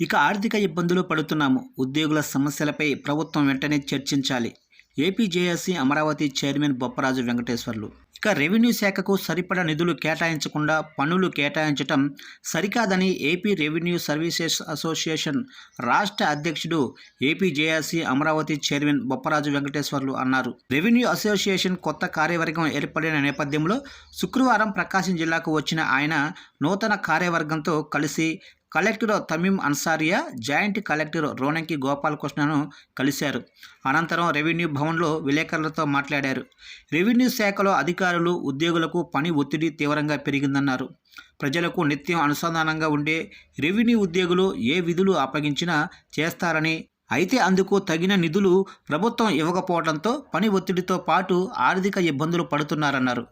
ఇక ఆర్థిక ఇబ్బందులు పడుతున్నాము. ఉద్యోగుల సమస్యలపై ప్రభుత్వం వెంటనే చర్చించాలి. APJSC Amaravati chairman Bopparaju Venkateswarlu. ఇక రెవెన్యూ శాఖకు సరిపడా నిధులు కేటాయించకుండా పనులు కేటాయించటం సరికాదని ఏపీ రెవెన్యూ సర్వీసెస్ అసోసియేషన్ రాష్ట్ర అధ్యక్షుడు ఏపీజేఎస్సీ అమరావతి చైర్మన్ బొప్పరాజు వెంకటేశ్వర్లు అన్నారు. రెవెన్యూ అసోసియేషన్ కొత్త కార్యవర్గం ఏర్పడిన నేపథ్యంలో శుక్రవారం ప్రకాశం జిల్లాకు వచ్చిన ఆయన నూతన కార్యవర్గంతో కలిసి collector Tameem Ansariya joint collector Ronanki గోపాలకృష్ణను కలిశారు. అనంతరం రెవెన్యూ భవన్లో విలేకరులతో మాట్లాడారు. రెవెన్యూ శాఖలో అధికారులు ఉద్యోగులకు పని ఒత్తిడి తీవ్రంగా పెరిగిందన్నారు. ప్రజలకు నిత్యం అనుసంధానంగా ఉండే రెవెన్యూ ఉద్యోగులు ఏ విధులు అప్పగించినా చేస్తారని అయితే అందుకు తగిన నిధులు ప్రభుత్వం ఇవ్వకపోవడంతో పని ఒత్తిడితో పాటు ఆర్థిక ఇబ్బందులు పడుతున్నారన్నారు.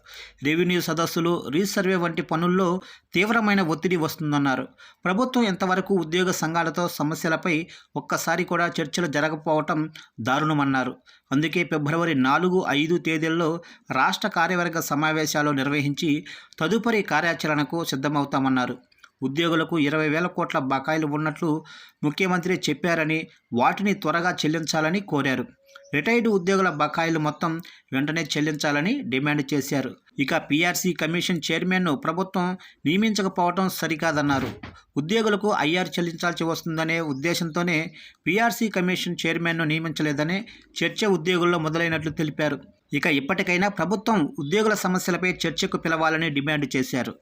రెవెన్యూ సదస్సులు రీసర్వే వంటి పనుల్లో తీవ్రమైన ఒత్తిడి వస్తుందన్నారు. ప్రభుత్వం ఎంతవరకు ఉద్యోగ సంఘాలతో సమస్యలపై ఒక్కసారి కూడా చర్చలు జరగకపోవటం దారుణమన్నారు. అందుకే ఫిబ్రవరి నాలుగు ఐదు తేదీల్లో రాష్ట్ర కార్యవర్గ సమావేశాలు నిర్వహించి తదుపరి కార్యాచరణకు సిద్ధమవుతామన్నారు. ఉద్యోగులకు ఇరవై వేల కోట్ల బకాయిలు ఉన్నట్లు ముఖ్యమంత్రి చెప్పారని వాటిని త్వరగా చెల్లించాలని కోరారు. రిటైర్డ్ ఉద్యోగుల బకాయిలు మొత్తం వెంటనే చెల్లించాలని డిమాండ్ చేశారు. ఇక పీఆర్సీ కమిషన్ చైర్మన్ను ప్రభుత్వం నియమించకపోవడం సరికాదన్నారు. ఉద్యోగులకు ఐఆర్ చెల్లించాల్సి వస్తుందనే ఉద్దేశంతోనే పీఆర్సీ కమిషన్ చైర్మన్ను నియమించలేదనే చర్చ ఉద్యోగుల్లో మొదలైనట్లు తెలిపారు. ఇక ఇప్పటికైనా ప్రభుత్వం ఉద్యోగుల సమస్యలపై చర్చకు పిలవాలని డిమాండ్ చేశారు.